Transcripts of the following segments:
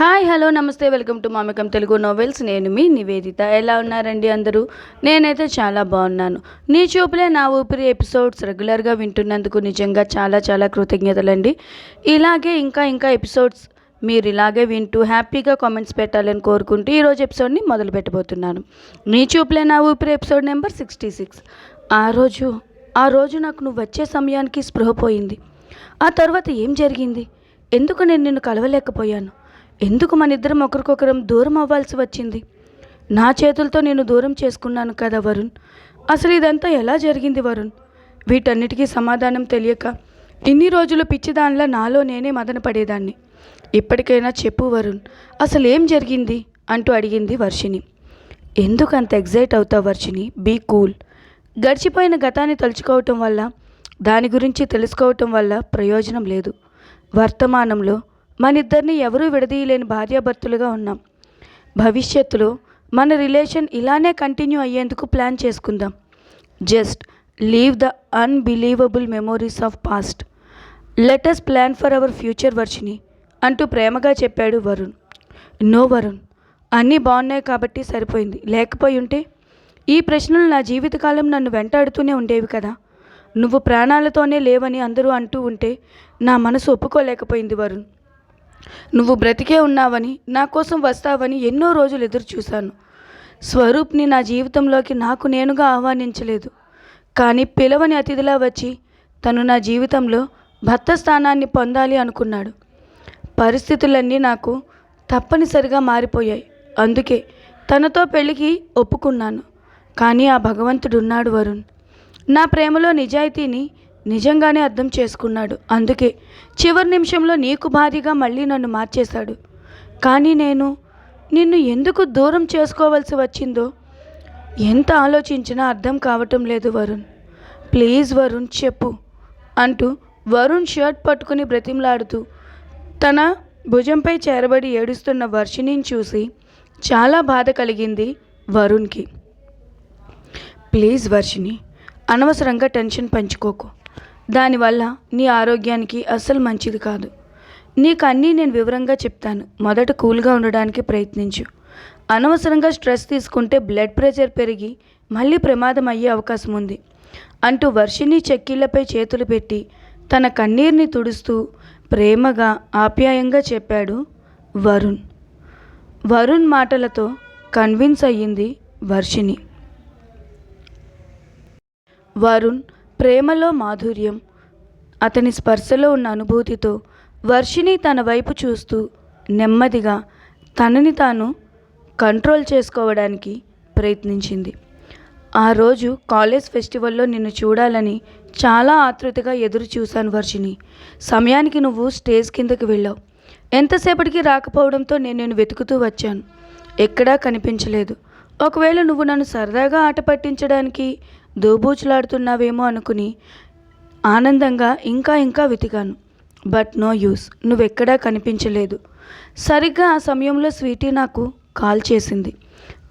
Hi hello namaste welcome to Mamikam Telugu novels నేను మీ నివేదిత. ఎలా ఉన్నారండి అందరూ? నేనైతే చాలా బాగున్నాను. నీ చూపులే నా ఊపిరి ఎపిసోడ్స్ రెగ్యులర్గా వింటున్నందుకు నిజంగా చాలా చాలా కృతజ్ఞతలండి. ఇలాగే ఇంకా ఇంకా ఎపిసోడ్స్ మీరు ఇలాగే వింటూ హ్యాపీగా కామెంట్స్ పెట్టాలని కోరుకుంటూ ఈరోజు ఎపిసోడ్ని మొదలు పెట్టబోతున్నాను. నీ చూపులే నా ఊపిరి ఎపిసోడ్ నెంబర్ సిక్స్టీ సిక్స్. ఆ రోజు ఆ రోజు నాకు నువ్వు వచ్చే సమయానికి స్పృహ పోయింది. ఆ తర్వాత ఏం జరిగింది? ఎందుకు నేను నిన్ను కలవలేకపోయాను? ఎందుకు మన ఇద్దరం ఒకరికొకరం దూరం అవ్వాల్సి వచ్చింది? నా చేతులతో నేను దూరం చేసుకున్నాను కదా వరుణ్. అసలు ఇదంతా ఎలా జరిగింది వరుణ్? వీటన్నిటికీ సమాధానం తెలియక ఇన్ని రోజులు పిచ్చిదానిలా నాలో నేనే మదన పడేదాన్ని ఇప్పటికైనా చెప్పు వరుణ్ అసలు ఏం జరిగింది? అంటూ అడిగింది వర్షిని ఎందుకు అంత ఎగ్జైట్ అవుతావు వర్షిని బీ కూల్. గడిచిపోయిన గతాన్ని తలుచుకోవటం వల్ల దాని గురించి తెలుసుకోవటం వల్ల ప్రయోజనం లేదు. వర్తమానంలో మనిద్దరిని ఎవరూ విడదీయలేని భార్యాభర్తలుగా ఉన్నాం. భవిష్యత్తులో మన రిలేషన్ ఇలానే కంటిన్యూ అయ్యేందుకు ప్లాన్ చేసుకుందాం. Just leave the unbelievable memories of past. Let us plan for our future Varshini అంటూ ప్రేమగా చెప్పాడు వరుణ్. నో వరుణ్ అన్నీ బాగున్నాయి కాబట్టి సరిపోయింది. లేకపోయి ఉంటే? ఈ ప్రశ్నలు నా జీవితకాలం నన్ను వెంటాడుతూనే ఉండేవి కదా. నువ్వు ప్రాణాలతోనే లేవని అందరూ అంటూ ఉంటే నా మనసు ఒప్పుకోలేకపోయింది వరుణ్. నువ్వు బ్రతికే ఉన్నావని నా కోసం వస్తావని ఎన్నో రోజులు ఎదురు చూశాను. స్వరూప్ని నా జీవితంలోకి నాకు నేనుగా ఆహ్వానించలేదు. కానీ పిలవని అతిథిలా వచ్చి తను నా జీవితంలో భర్త స్థానాన్ని పొందాలి అనుకున్నాడు. పరిస్థితులన్నీ నాకు తప్పనిసరిగా మారిపోయాయి. అందుకే తనతో పెళ్ళికి ఒప్పుకున్నాను. కానీ ఆ భగవంతుడున్నాడు వరుణ్. నా ప్రేమలో నిజాయితీని నిజంగానే అర్థం చేసుకున్నాడు. అందుకే చివరి నిమిషంలో నీకు భారీగా మళ్ళీ నన్ను మార్చేశాడు. కానీ నేను నిన్ను ఎందుకు దూరం చేసుకోవాల్సి వచ్చిందో ఎంత ఆలోచించినా అర్థం కావటం లేదు వరుణ్. ప్లీజ్ వరుణ్ చెప్పు అంటూ వరుణ్ షర్ట్ పట్టుకుని బ్రతిమలాడుతూ తన భుజంపై చేరబడి ఏడుస్తున్న వర్షిణిని చూసి చాలా బాధ కలిగింది వరుణ్కి. ప్లీజ్ వర్షిణి అనవసరంగా టెన్షన్ పంచుకోకు. దానివల్ల నీ ఆరోగ్యానికి అస్సలు మంచిది కాదు. నీకు అన్నీ నేను వివరంగా చెప్తాను. మొదట కూల్గా ఉండడానికి ప్రయత్నించు. అనవసరంగా స్ట్రెస్ తీసుకుంటే బ్లడ్ ప్రెషర్ పెరిగి మళ్ళీ ప్రమాదం అయ్యే అవకాశం ఉంది. అంటూ వర్షిని చెక్కీళ్ళపై చేతులు పెట్టి తన కన్నీరుని తుడుస్తూ ప్రేమగా ఆప్యాయంగా చెప్పాడు వరుణ్. వరుణ్ మాటలతో కన్విన్స్ అయ్యింది వర్షిని వరుణ్ ప్రేమలో మాధుర్యం అతని స్పర్శలో ఉన్న అనుభూతితో వర్షిని తన వైపు చూస్తూ నెమ్మదిగా తనని తాను కంట్రోల్ చేసుకోవడానికి ప్రయత్నించింది. ఆ రోజు కాలేజ్ ఫెస్టివల్లో నిన్ను చూడాలని చాలా ఆతృతగా ఎదురు చూశాను వర్షిని సమయానికి నువ్వు స్టేజ్ కిందకి వెళ్ళావు. ఎంతసేపటికి రాకపోవడంతో నేను నేను వెతుకుతూ వచ్చాను. ఎక్కడా కనిపించలేదు. ఒకవేళ నువ్వు నన్ను సరదాగా ఆట పట్టించడానికి దోబూచులాడుతున్నావేమో అనుకుని ఆనందంగా ఇంకా ఇంకా వెతికాను. But no use. నువ్వెక్కడా కనిపించలేదు. సరిగ్గా ఆ సమయంలో స్వీటీ నాకు కాల్ చేసింది.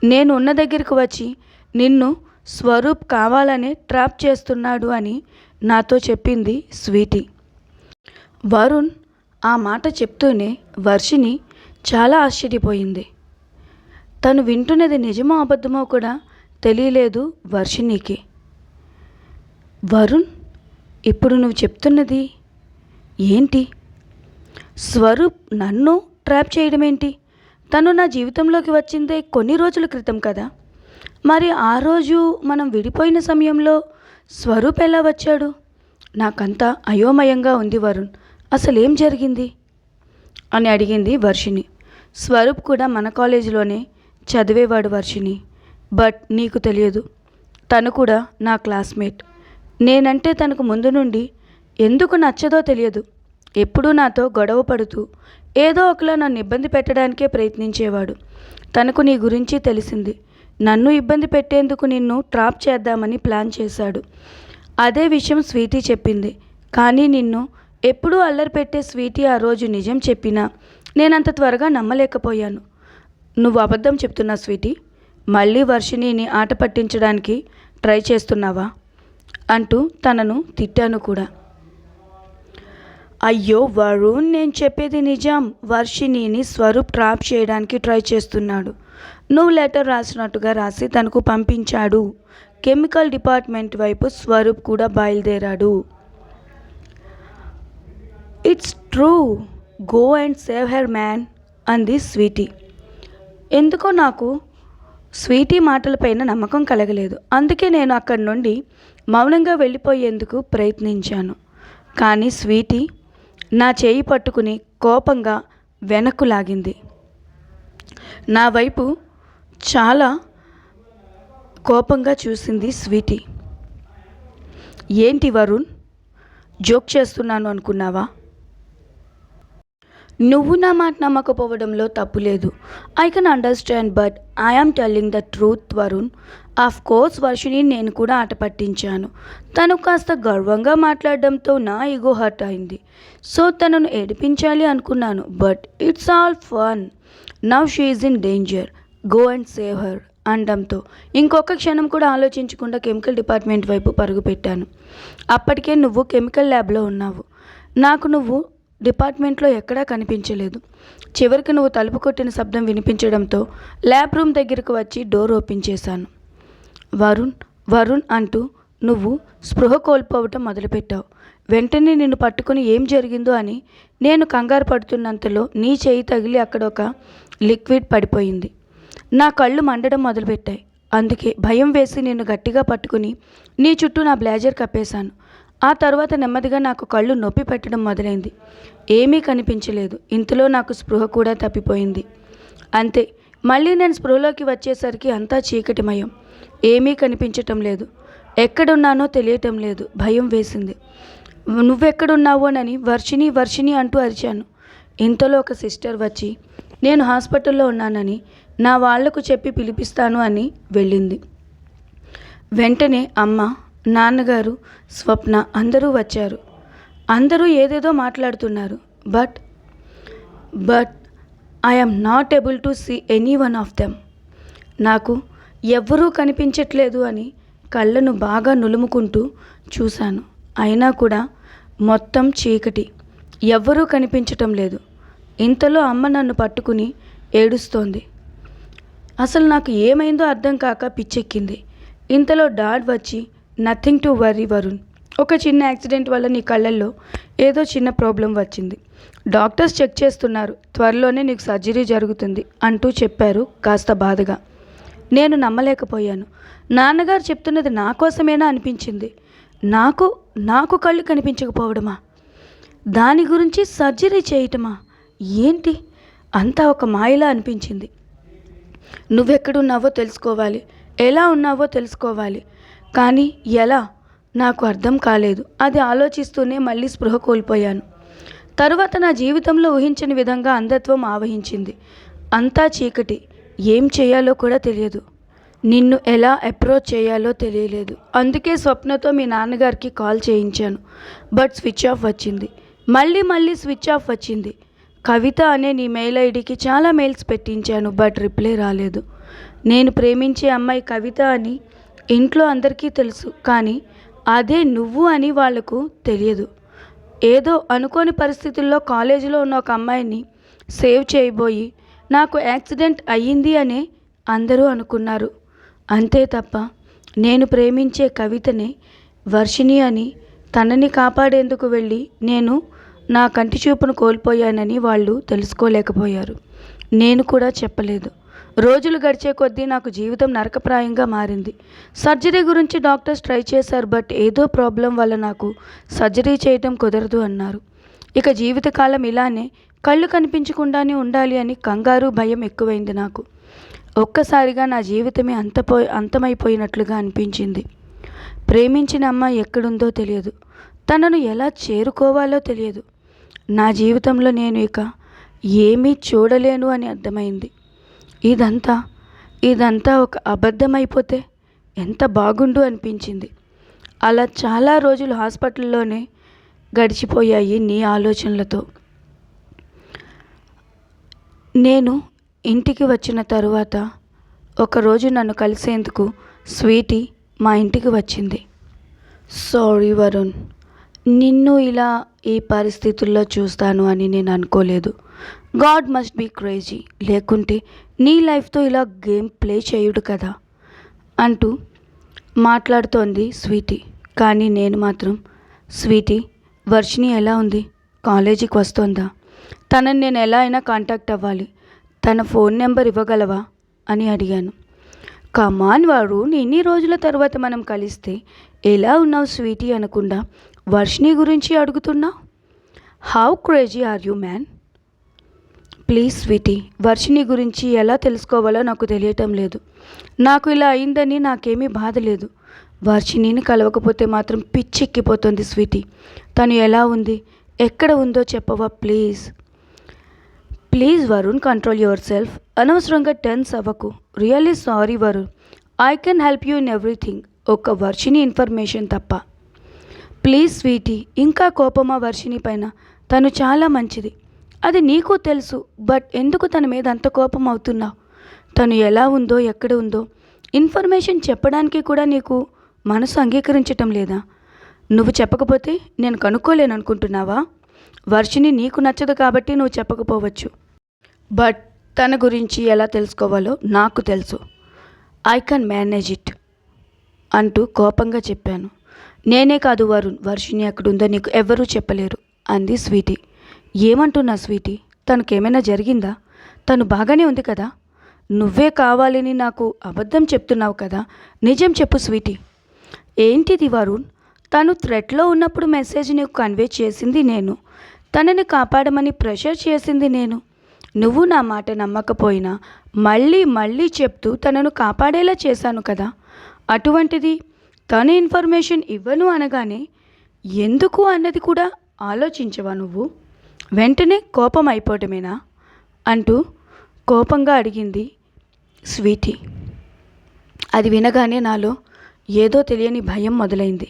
నేను ఉన్న దగ్గరికి వచ్చి నిన్ను స్వరూప్ కావాలనే ట్రాప్ చేస్తున్నాడు అని నాతో చెప్పింది స్వీటీ. వరుణ్ ఆ మాట చెప్తూనే వర్షిని చాలా ఆశ్చర్యపోయింది. తను వింటున్నది నిజమో అబద్ధమో కూడా తెలియలేదు వర్షినికి వరుణ్ ఇప్పుడు నువ్వు చెప్తున్నది ఏంటి? స్వరూప్ నన్ను ట్రాప్ చేయడం ఏంటి తను నా జీవితంలోకి వచ్చిందే కొన్ని రోజుల క్రితం కదా. మరి ఆ రోజు మనం విడిపోయిన సమయంలో స్వరూప్ ఎలా వచ్చాడు? నాకంతా అయోమయంగా ఉంది వరుణ్. అసలేం జరిగింది? అని అడిగింది వర్షిణి. స్వరూప్ కూడా మన కాలేజీలోనే చదివేవాడు వర్షిణి. బట్ నీకు తెలియదు తను కూడా నా క్లాస్మేట్. నేనంటే తనకు ముందు నుండి ఎందుకు నచ్చదో తెలియదు. ఎప్పుడూ నాతో గొడవ పడుతూ ఏదో ఒకలా నన్ను ఇబ్బంది పెట్టడానికే ప్రయత్నించేవాడు. తనకు నీ గురించి తెలిసింది. నన్ను ఇబ్బంది పెట్టేందుకు నిన్ను ట్రాప్ చేద్దామని ప్లాన్ చేశాడు. అదే విషయం స్వీటీ చెప్పింది. కానీ నిన్ను ఎప్పుడూ అల్లరి పెట్టే స్వీటీ ఆ రోజు నిజం చెప్పినా నేనంత త్వరగా నమ్మలేకపోయాను. నువ్వు అబద్ధం చెప్తున్నా స్వీటీ? మళ్ళీ వర్షిణిని ఆట పట్టించడానికి ట్రై చేస్తున్నావా? అంటూ తనను తిట్టాను కూడా. అయ్యో వరుణ్ నేను చెప్పేది నిజం. వర్షిణిని స్వరూప్ ట్రాప్ చేయడానికి ట్రై చేస్తున్నాడు. నువ్వు లెటర్ రాసినట్టుగా రాసి తనకు పంపించాడు. కెమికల్ డిపార్ట్మెంట్ వైపు స్వరూప్ కూడా బయలుదేరాడు. It's true. Go and save her man అంది స్వీటీ. ఎందుకో నాకు స్వీటీ మాటలపైన నమ్మకం కలగలేదు. అందుకే నేను అక్కడి నుండి మౌనంగా వెళ్ళిపోయేందుకు ప్రయత్నించాను. కానీ స్వీటీ నా చేయి పట్టుకుని కోపంగా వెనక్కు లాగింది. నా వైపు చాలా కోపంగా చూసింది స్వీటీ. ఏంటి వరుణ్? జోక్ చేస్తున్నాను అనుకున్నావా? నువ్వు నా మాట నమ్మకపోవడంలో తప్పు లేదు. I can understand but I am telling the truth Varun of course Varshini నేను కూడా ఆట పట్టించాను. తను కాస్త గర్వంగా మాట్లాడడంతో నా ఈగో హర్ట్ అయింది. సో తనను ఏడిపించాలి అనుకున్నాను but it's all fun now she in danger go and save her అనడంతో ఇంకొక క్షణం కూడా ఆలోచించకుండా కెమికల్ డిపార్ట్మెంట్ వైపు పరుగు పెట్టాను. అప్పటికే నువ్వు కెమికల్ ల్యాబ్లో ఉన్నావు. నాకు నువ్వు డిపార్ట్మెంట్లో ఎక్కడా కనిపించలేదు. చివరికి నువ్వు తలుపు కొట్టిన శబ్దం వినిపించడంతో ల్యాబ్ రూమ్ దగ్గరకు వచ్చి డోర్ ఓపెన్ చేశాను. వరుణ్ వరుణ్ అంటూ నువ్వు స్పృహ కోల్పోవటం మొదలుపెట్టావు. వెంటనే నిన్ను పట్టుకుని ఏం జరిగిందో అని నేను కంగారు పడుతున్నంతలో నీ చేయి తగిలి అక్కడ ఒక లిక్విడ్ పడిపోయింది. నా కళ్ళు మండడం మొదలుపెట్టాయి. అందుకే భయం వేసి నిన్ను గట్టిగా పట్టుకుని నీ చుట్టూ నా బ్లేజర్ కప్పేశాను. ఆ తర్వాత నెమ్మదిగా నాకు కళ్ళు నొప్పి పెట్టడం మొదలైంది. ఏమీ కనిపించలేదు. ఇంతలో నాకు స్పృహ కూడా తప్పిపోయింది. అంతే మళ్ళీ నేను స్పృహలోకి వచ్చేసరికి అంతా చీకటిమయం. ఏమీ కనిపించటం లేదు. ఎక్కడున్నానో తెలియటం లేదు. భయం వేసింది. నువ్వెక్కడున్నావోనని వర్షిని వర్షిని అంటూ అరిచాను. ఇంతలో ఒక సిస్టర్ వచ్చి నేను హాస్పిటల్లో ఉన్నానని నా వాళ్ళకు చెప్పి పిలిపిస్తాను అని వెళ్ళింది. వెంటనే అమ్మ నాన్నగారు స్వప్న అందరూ వచ్చారు. అందరూ ఏదేదో మాట్లాడుతున్నారు. But but I'm not able to see any one of them. నాకు ఎవ్వరూ కనిపించట్లేదు అని కళ్ళను బాగా నులుముకుంటూ చూశాను. అయినా కూడా మొత్తం చీకటి. ఎవ్వరూ కనిపించటం లేదు. ఇంతలో అమ్మ నన్ను పట్టుకుని ఏడుస్తోంది. అసలు నాకు ఏమైందో అర్థం కాక పిచ్చెక్కింది. ఇంతలో డాడ్ వచ్చి నథింగ్ టు వరీ వరుణ్ ఒక చిన్న యాక్సిడెంట్ వల్ల నీ కళ్ళల్లో ఏదో చిన్న ప్రాబ్లం వచ్చింది. డాక్టర్స్ చెక్ చేస్తున్నారు. త్వరలోనే నీకు సర్జరీ జరుగుతుంది అంటూ చెప్పారు కాస్త బాధగా. నేను నమ్మలేకపోయాను. నాన్నగారు చెప్తున్నది నా కోసమేనా అనిపించింది? నాకు నాకు కళ్ళు కనిపించకపోవడమా? దాని గురించి సర్జరీ చేయటమా? ఏంటి? అంతా ఒక మాయలా అనిపించింది. నువ్వెక్కడున్నావో తెలుసుకోవాలి. ఎలా ఉన్నావో తెలుసుకోవాలి. కానీ ఎలా? నాకు అర్థం కాలేదు. అది ఆలోచిస్తూనే మళ్ళీ స్పృహ కోల్పోయాను. తరువాత నా జీవితంలో ఊహించని విధంగా అంధత్వం ఆవహించింది. అంతా చీకటి. ఏం చేయాలో కూడా తెలియదు. నిన్ను ఎలా అప్రోచ్ చేయాలో తెలియలేదు. అందుకే స్వప్నతో మీ నాన్నగారికి కాల్ చేయించాను. బట్ స్విచ్ ఆఫ్ వచ్చింది. మళ్ళీ మళ్ళీ స్విచ్ ఆఫ్ వచ్చింది. కవిత అనే నీ మెయిల్ ఐడికి చాలా మెయిల్స్ పెట్టించాను బట్ రిప్లై రాలేదు. నేను ప్రేమించే అమ్మాయి కవిత అని ఇంట్లో అందరికీ తెలుసు కానీ అదే నువ్వు అని వాళ్ళకు తెలియదు. ఏదో అనుకోని పరిస్థితుల్లో కాలేజీలో ఉన్న ఒక అమ్మాయిని సేవ్ చేయబోయి నాకు యాక్సిడెంట్ అయ్యింది అనే అందరూ అనుకున్నారు. అంతే తప్ప నేను ప్రేమించే కవితనే వర్షిణి అని తనని కాపాడేందుకు వెళ్ళి నేను నా కంటి చూపును కోల్పోయానని వాళ్ళు తెలుసుకోలేకపోయారు. నేను కూడా చెప్పలేదు. రోజులు గడిచే కొద్దీ నాకు జీవితం నరకప్రాయంగా మారింది. సర్జరీ గురించి డాక్టర్స్ ట్రై చేశారు బట్ ఏదో ప్రాబ్లం వల్ల నాకు సర్జరీ చేయటం కుదరదు అన్నారు. ఇక జీవితకాలం ఇలానే కళ్ళు కనిపించకుండానే ఉండాలి అని కంగారు భయం ఎక్కువైంది నాకు. ఒక్కసారిగా నా జీవితమే అంతపో అంతమైపోయినట్లుగా అనిపించింది. ప్రేమించిన అమ్మాయి ఎక్కడుందో తెలియదు. తనను ఎలా చేరుకోవాలో తెలియదు. నా జీవితంలో నేను ఇక ఏమీ చూడలేను అని అర్థమైంది. ఇదంతా ఇదంతా ఒక అబద్ధమైపోతే ఎంత బాగుండు అనిపించింది. అలా చాలా రోజులు హాస్పిటల్లోనే గడిచిపోయాయి నీ ఆలోచనలతో. నేను ఇంటికి వచ్చిన తరువాత ఒకరోజు నన్ను కలిసేందుకు స్వీటీ మా ఇంటికి వచ్చింది. సారీ వరుణ్ నిన్ను ఇలా ఈ పరిస్థితుల్లో చూస్తాను అని నేను అనుకోలేదు. God must be crazy. లేకుంటే నీ లైఫ్తో ఇలా గేమ్ ప్లే చేయుడు కదా అంటూ మాట్లాడుతోంది స్వీటీ. కానీ నేను మాత్రం స్వీటీ వర్షిని ఎలా ఉంది? కాలేజీకి వస్తోందా? తనని నేను ఎలా అయినా కాంటాక్ట్ అవ్వాలి. తన ఫోన్ నెంబర్ ఇవ్వగలవా? అని అడిగాను. కమాన్ వారు ఇన్ని రోజుల తర్వాత మనం కలిస్తే ఎలా ఉన్నావు స్వీటీ? అనకుండా వర్షిని గురించి అడుగుతున్నావు how crazy are you man? Please Sweety Varshini గురించి ఎలా తెలుసుకోవాలో నాకు తెలియటం లేదు. నాకు ఇలా అయిందని నాకేమీ బాధ లేదు. వర్షిణిని కలవకపోతే మాత్రం పిచ్చెక్కిపోతుంది స్వీటీ. తను ఎలా ఉంది? ఎక్కడ ఉందో చెప్పవా please? Please Varun control yourself. అనవసరంగా టెన్స్ అవ్వకు. Really sorry Varun. I can help you in everything. ఒక వర్షిని ఇన్ఫర్మేషన్ తప్ప. ప్లీజ్ స్వీటీ ఇంకా కోపమా వర్షిని పైన? తను చాలా మంచిది. అది నీకు తెలుసు బట్ ఎందుకు తన మీద అంత కోపం అవుతున్నావు? తను ఎలా ఉందో ఎక్కడ ఉందో ఇన్ఫర్మేషన్ చెప్పడానికి కూడా నీకు మనసు అంగీకరించటం లేదా? నువ్వు చెప్పకపోతే నేను కనుక్కోలేను అనుకుంటున్నావా వర్షిని నీకు నచ్చదు కాబట్టి నువ్వు చెప్పకపోవచ్చు. బట్ తన గురించి ఎలా తెలుసుకోవాలో నాకు తెలుసు. ఐ కెన్ మేనేజ్ ఇట్ అంటూ కోపంగా చెప్పాను. నేనే కాదు వరుణ్. వర్షిని అక్కడుందో నీకు ఎవ్వరూ చెప్పలేరు అంది స్వీటీ. ఏమంటున్నా స్వీటీ? తనకేమైనా జరిగిందా? తను బాగానే ఉంది కదా? నువ్వే కావాలని నాకు అబద్ధం చెప్తున్నావు కదా? నిజం చెప్పు స్వీటీ. ఏంటిది వరుణ్? తను థ్రెట్లో ఉన్నప్పుడు మెసేజ్ నీకు కన్వే చేసింది నేను. తనని కాపాడమని ప్రెషర్ చేసింది నేను. నువ్వు నా మాట నమ్మకపోయినా మళ్ళీ మళ్ళీ చెప్తూ తనను కాపాడేలా చేశాను కదా? అటువంటిది తన ఇన్ఫర్మేషన్ ఇవ్వను అనగానే ఎందుకు అన్నది కూడా ఆలోచించవా నువ్వు? వెంటనే కోపం అయిపోవటమేనా? అంటూ కోపంగా అడిగింది స్వీటీ. అది వినగానే నాలో ఏదో తెలియని భయం మొదలైంది.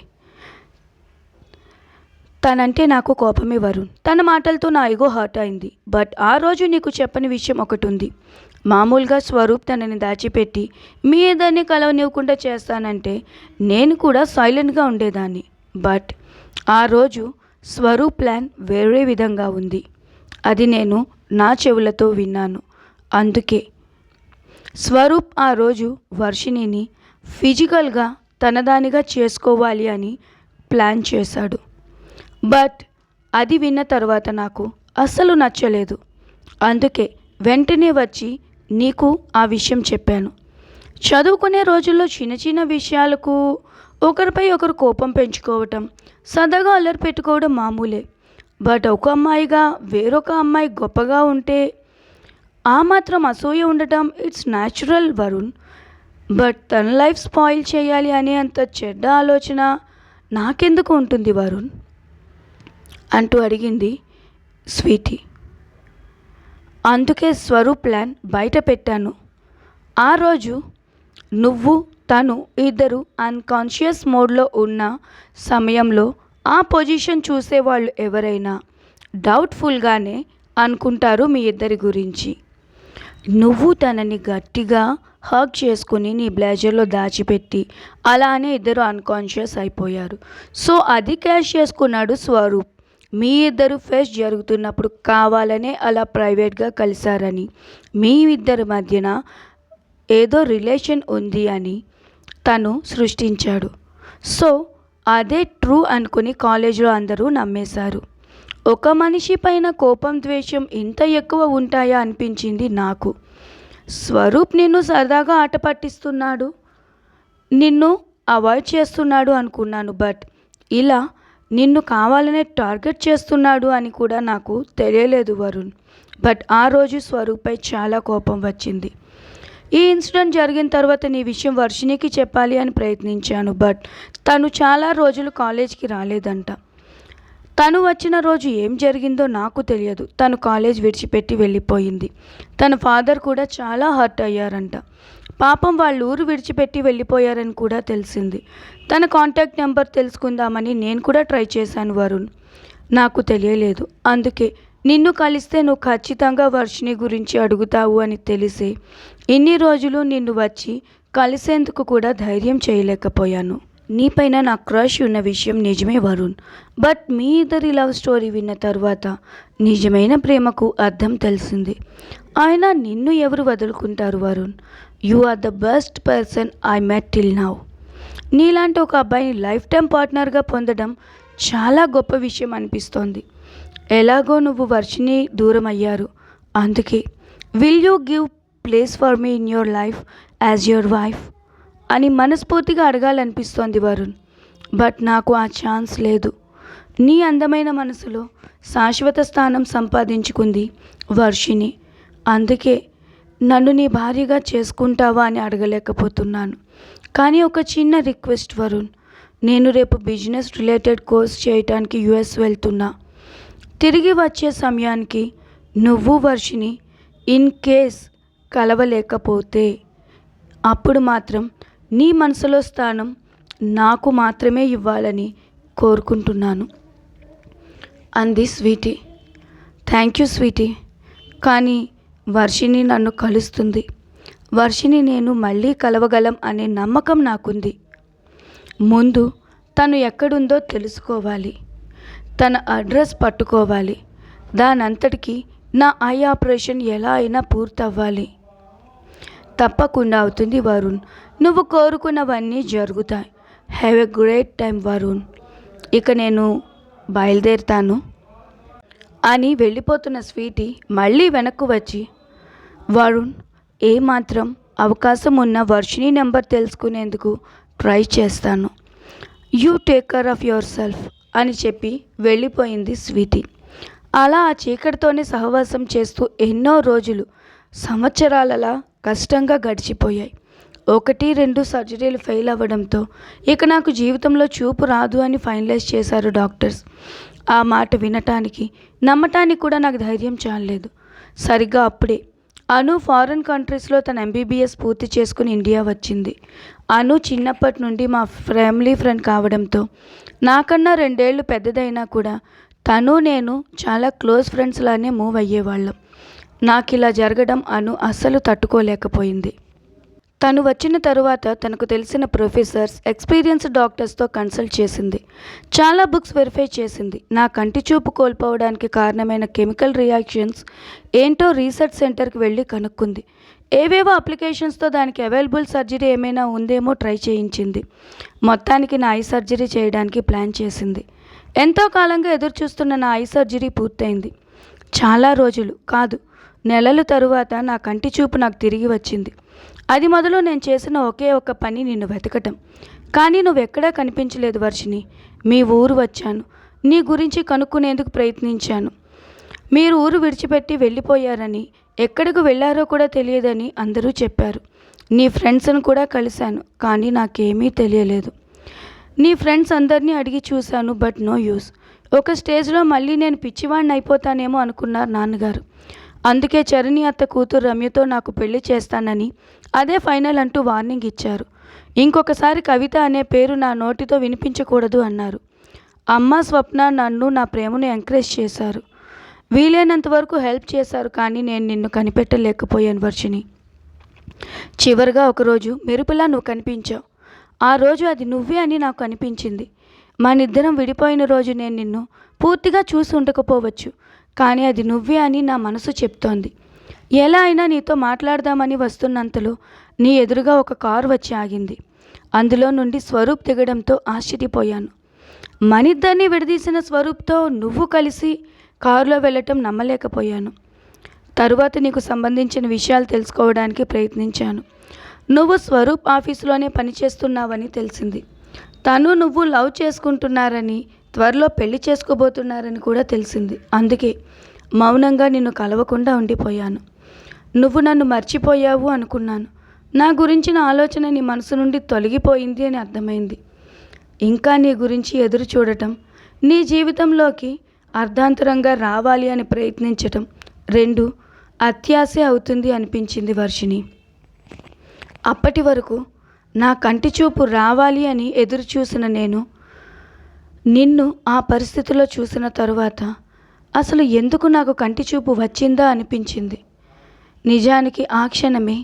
తనంటే నాకు కోపమే వరుణ్. తన మాటలతో నా ఇగో హర్ట్ అయింది. బట్ ఆ రోజు నీకు చెప్పని విషయం ఒకటి ఉంది మామూలుగా స్వరూప్ తనని దాచిపెట్టి మీ ఏదాన్ని కలవనివ్వకుండా చేస్తానంటే నేను కూడా సైలెంట్గా ఉండేదాన్ని. బట్ ఆ రోజు స్వరూప్ ప్లాన్ వేరే విధంగా ఉంది. అది నేను నా చెవులతో విన్నాను. అందుకే స్వరూప్ ఆ రోజు వర్షిణిని ఫిజికల్గా తనదానిగా చేసుకోవాలి అని ప్లాన్ చేశాడు. బట్ అది విన్న తర్వాత నాకు అస్సలు నచ్చలేదు. అందుకే వెంటనే వచ్చి నీకు ఆ విషయం చెప్పాను. చదువుకునే రోజుల్లో చిన్న చిన్న విషయాలకు ఒకరిపై ఒకరు కోపం పెంచుకోవటం సరదాగా అల్లరి పెట్టుకోవడం మామూలే. బట్ ఒక అమ్మాయిగా వేరొక అమ్మాయి గొప్పగా ఉంటే ఆ మాత్రం అసూయ ఉండటం ఇట్స్ న్యాచురల్ వరుణ్. బట్ తన లైఫ్ స్పాయిల్ చేయాలి అనే అంత చెడ్డ ఆలోచన నాకెందుకు ఉంటుంది వరుణ్? అంటూ అడిగింది స్వీటీ. అందుకే స్వరూప్ ప్లాన్ బయట పెట్టాను. ఆ రోజు నువ్వు తను ఇద్దరు అన్కాన్షియస్ మోడ్లో ఉన్న సమయంలో ఆ పొజిషన్ చూసేవాళ్ళు ఎవరైనా డౌట్ఫుల్గానే అనుకుంటారు మీ ఇద్దరి గురించి. నువ్వు తనని గట్టిగా హగ్ చేసుకుని నీ బ్లేజర్లో దాచిపెట్టి అలానే ఇద్దరు అన్కాన్షియస్ అయిపోయారు. సో అది క్యాష్ చేసుకున్నాడు స్వరూప్. మీ ఇద్దరు ఫెస్ట్ జరుగుతున్నప్పుడు కావాలనే అలా ప్రైవేట్గా కలిశారని. మీ ఇద్దరి మధ్యన ఏదో రిలేషన్ ఉంది అని తను సృష్టించాడు. సో అదే ట్రూ అనుకుని కాలేజీలో అందరూ నమ్మేశారు. ఒక మనిషి పైన కోపం ద్వేషం ఇంత ఎక్కువ ఉంటాయా అనిపించింది నాకు. స్వరూప్ నిన్ను సరదాగా ఆట పట్టిస్తున్నాడు. నిన్ను అవాయిడ్ చేస్తున్నాడు అనుకున్నాను బట్ ఇలా నిన్ను కావాలనే టార్గెట్ చేస్తున్నాడు అని కూడా నాకు తెలియలేదు వరుణ్. బట్ ఆ రోజు స్వరూప్పై చాలా కోపం వచ్చింది. ఈ ఇన్సిడెంట్ జరిగిన తర్వాత నీ విషయం వర్షినికి చెప్పాలి అని ప్రయత్నించాను బట్ తను చాలా రోజులు కాలేజ్కి రాలేదంట. తను వచ్చిన రోజు ఏం జరిగిందో నాకు తెలియదు. తను కాలేజ్ విడిచిపెట్టి వెళ్ళిపోయింది. తన ఫాదర్ కూడా చాలా హర్ట్ అయ్యారంట. పాపం వాళ్ళ ఊరు విడిచిపెట్టి వెళ్ళిపోయారని కూడా తెలిసింది. తన కాంటాక్ట్ నెంబర్ తెలుసుకుందామని నేను కూడా ట్రై చేశాను వరుణ్. నాకు తెలియలేదు. అందుకే నిన్ను కలిస్తే నువ్వు ఖచ్చితంగా వర్షిని గురించి అడుగుతావు అని తెలిసే ఇన్ని రోజులు నిన్ను వచ్చి కలిసేందుకు కూడా ధైర్యం చేయలేకపోయాను. నీపైన నా క్రష్ ఉన్న విషయం నిజమే వరుణ్. బట్ మీ ఇద్దరి లవ్ స్టోరీ విన్న తర్వాత నిజమైన ప్రేమకు అర్థం తెలిసింది. ఆయన నిన్ను ఎవరు వదులుకుంటారు Varun? You are the best person I met till now. నీలాంటి ఒక అబ్బాయిని లైఫ్ టైం పార్ట్నర్గా పొందడం చాలా గొప్ప విషయం అనిపిస్తోంది. ఎలాగో నువ్వు వర్షిని దూరం అయ్యారు అందుకే will you give place for me in your life as your wife అని మనస్ఫూర్తిగా అడగాలనిపిస్తోంది వరుణ్. బట్ నాకు ఆ ఛాన్స్ లేదు. నీ అందమైన మనసులో శాశ్వత స్థానం సంపాదించుకుంది వర్షిని అందుకే నన్ను నీ భార్యగా చేసుకుంటావా అని అడగలేకపోతున్నాను. కానీ ఒక చిన్న రిక్వెస్ట్ వరుణ్. నేను రేపు బిజినెస్ రిలేటెడ్ కోర్స్ చేయటానికి యుఎస్ వెళ్తున్నా. తిరిగి వచ్చే సమయానికి నువ్వు వర్షిని ఇన్ కేస్ కలవలేకపోతే అప్పుడు మాత్రం నీ మనసులో స్థానం నాకు మాత్రమే ఇవ్వాలని కోరుకుంటున్నాను. అంది స్వీటీ. Thank you Sweety. కానీ వర్షిని నన్ను కలుస్తుంది. వర్షిని నేను మళ్ళీ కలవగలం అనే నమ్మకం నాకుంది. ముందు తను ఎక్కడుందో తెలుసుకోవాలి. తన అడ్రస్ పట్టుకోవాలి. దానంతటికి నా ఐ ఆపరేషన్ ఎలా అయినా పూర్తవ్వాలి. తప్పకుండా అవుతుంది వరుణ్. నువ్వు కోరుకున్నవన్నీ జరుగుతాయి. Have a great time Varun. ఇక నేను బయలుదేరుతాను. అని వెళ్ళిపోతున్న స్వీటీ మళ్ళీ వెనక్కు వచ్చి వరుణ్ ఏమాత్రం అవకాశం ఉన్న వర్షిని నెంబర్ తెలుసుకునేందుకు ట్రై చేస్తాను. You take care of yourself అని చెప్పి వెళ్ళిపోయింది స్వీటీ. అలా ఆ చీకటితోనే సహవాసం చేస్తూ ఎన్నో రోజులు సంవత్సరాలలా కష్టంగా గడిచిపోయాయి. ఒకటి రెండు సర్జరీలు ఫెయిల్ అవ్వడంతో ఇక నాకు జీవితంలో చూపు రాదు అని ఫైనలైజ్ చేశారు డాక్టర్స్. ఆ మాట వినటానికి నమ్మటానికి కూడా నాకు ధైర్యం చాలలేదు. సరిగ్గా అప్పుడే అను ఫారిన్ కంట్రీస్లో తన ఎంబీబీఎస్ పూర్తి చేసుకుని ఇండియా వచ్చింది. అను చిన్నప్పటి నుండి మా ఫ్యామిలీ ఫ్రెండ్ కావడంతో నాకన్నా రెండేళ్ళు పెద్దదైనా కూడా తను నేను చాలా క్లోజ్ ఫ్రెండ్స్ లానే మూవ్ అయ్యేవాళ్ళం. నాకు ఇలా జరగడం అను అస్సలు తట్టుకోలేకపోయింది. తను వచ్చిన తరువాత తనకు తెలిసిన ప్రొఫెసర్స్ ఎక్స్పీరియన్స్ డాక్టర్స్తో కన్సల్ట్ చేసింది. చాలా బుక్స్ వెరిఫై చేసింది. నా కంటి చూపు కోల్పోవడానికి కారణమైన కెమికల్ రియాక్షన్స్ ఏంటో రీసెర్చ్ సెంటర్కి వెళ్ళి కనుక్కుంది. ఏవేవో అప్లికేషన్స్తో దానికి అవైలబుల్ సర్జరీ ఏమైనా ఉందేమో ట్రై చేయించింది. మొత్తానికి నా ఐ సర్జరీ చేయడానికి ప్లాన్ చేసింది. ఎంతో కాలంగా ఎదురు చూస్తున్న నా ఐ సర్జరీ పూర్తయింది. చాలా రోజులు. కాదు నెలలు తరువాత నా కంటి చూపు నాకు తిరిగి వచ్చింది. అది మొదలు నేను చేసిన ఒకే ఒక పని నిన్ను వెతకటం. కానీ నువ్వెక్కడా కనిపించలేదు వర్షిని మీ ఊరు వచ్చాను. నీ గురించి కనుక్కునేందుకు ప్రయత్నించాను. మీరు ఊరు విడిచిపెట్టి వెళ్ళిపోయారని ఎక్కడికి వెళ్ళారో కూడా తెలియదని అందరూ చెప్పారు. నీ ఫ్రెండ్స్ను కూడా కలిశాను కానీ నాకేమీ తెలియలేదు. నీ ఫ్రెండ్స్ అందరినీ అడిగి చూశాను బట్ నో యూస్. ఒక స్టేజ్లో మళ్ళీ నేను పిచ్చివాడిని అయిపోతానేమో అనుకున్నారు నాన్నగారు. అందుకే చరణి అత్త కూతురు రమ్యతో నాకు పెళ్ళి చేస్తానని అదే ఫైనల్ అంటూ వార్నింగ్ ఇచ్చారు. ఇంకొకసారి కవిత అనే పేరు నా నోటితో వినిపించకూడదు అన్నారు. అమ్మ స్వప్న నన్ను నా ప్రేమను ఎంకరేజ్ చేశారు. వీలైనంత వరకు హెల్ప్ చేశారు కానీ నేను నిన్ను కనిపెట్టలేకపోయాను వర్షిని చివరిగా ఒకరోజు మెరుపులా నువ్వు కనిపించావు. ఆ రోజు అది నువ్వే అని నాకు అనిపించింది. మనిద్దరం విడిపోయిన రోజు నేను నిన్ను పూర్తిగా చూసి ఉండకపోవచ్చు. కానీ అది నువ్వే అని నా మనసు చెప్తోంది. ఎలా అయినా నీతో మాట్లాడదామని వస్తున్నంతలో నీ ఎదురుగా ఒక కారు వచ్చి ఆగింది. అందులో నుండి స్వరూప్ దిగడంతో ఆశ్చర్యపోయాను. మనిద్దరిని విడదీసిన స్వరూప్తో నువ్వు కలిసి కారులో వెళ్ళటం నమ్మలేకపోయాను. తరువాత నీకు సంబంధించిన విషయాలు తెలుసుకోవడానికి ప్రయత్నించాను. నువ్వు స్వరూప్ ఆఫీసులోనే పనిచేస్తున్నావని తెలిసింది. తను నువ్వు లవ్ చేసుకుంటున్నారని త్వరలో పెళ్ళి చేసుకోబోతున్నారని కూడా తెలిసింది. అందుకే మౌనంగా నిన్ను కలవకుండా ఉండిపోయాను. నువ్వు నన్ను మర్చిపోయావు అనుకున్నాను. నా గురించిన ఆలోచన నీ మనసు నుండి తొలగిపోయింది అని అర్థమైంది. ఇంకా నీ గురించి ఎదురు చూడటం నీ జీవితంలోకి అర్ధాంతరంగా రావాలి అని ప్రయత్నించటం రెండు అత్యాశే అవుతుంది అనిపించింది వర్షిని అప్పటి వరకు నా కంటి చూపు రావాలి అని ఎదురు చూసిన నేను నిన్ను ఆ పరిస్థితిలో చూసిన తరువాత అసలు ఎందుకు నాకు కంటి చూపు వచ్చిందా అనిపించింది. నిజానికి ఆ క్షణమే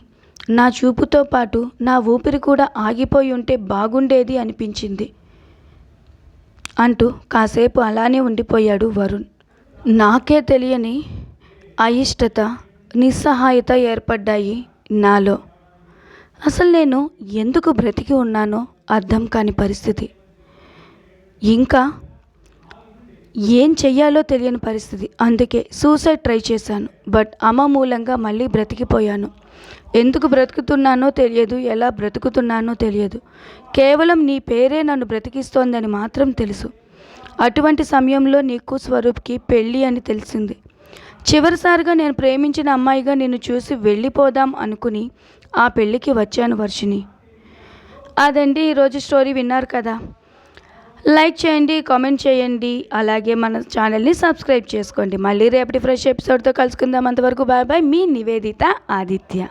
నా చూపుతో పాటు నా ఊపిరి కూడా ఆగిపోయి ఉంటే బాగుండేది అనిపించింది. అంటూ కాసేపు అలానే ఉండిపోయాడు వరుణ్. నాకే తెలియని అయిష్టత నిస్సహాయత ఏర్పడ్డాయి నాలో. అసలు నేను ఎందుకు బ్రతికి ఉన్నానో అర్థం కాని పరిస్థితి. ఇంకా ఏం చెయ్యాలో తెలియని పరిస్థితి. అందుకే సూసైడ్ ట్రై చేశాను బట్ అమ్మ మూలంగా మళ్ళీ బ్రతికిపోయాను. ఎందుకు బ్రతుకుతున్నానో తెలియదు ఎలా బ్రతుకుతున్నానో తెలియదు. కేవలం నీ పేరే నన్ను బ్రతికిస్తోందని మాత్రం తెలుసు. అటువంటి సమయంలో నీకు స్వరూప్కి పెళ్ళి అని తెలిసింది. చివరిసారిగా నేను ప్రేమించిన అమ్మాయిగా నిన్ను చూసి వెళ్ళిపోదాం అనుకుని ఆ పెళ్ళికి వచ్చాను వర్షిని అదండి ఈరోజు స్టోరీ విన్నారు కదా. లైక్ చేయండి కామెంట్ చేయండి అలాగే మన ఛానల్ని సబ్స్క్రైబ్ చేసుకోండి. మళ్ళీ రేపటి ఫ్రెష్ ఎపిసోడ్తో కలుసుకుందాం. అంతవరకు బాయ్ బాయ్. మీ నివేదిత ఆదిత్య.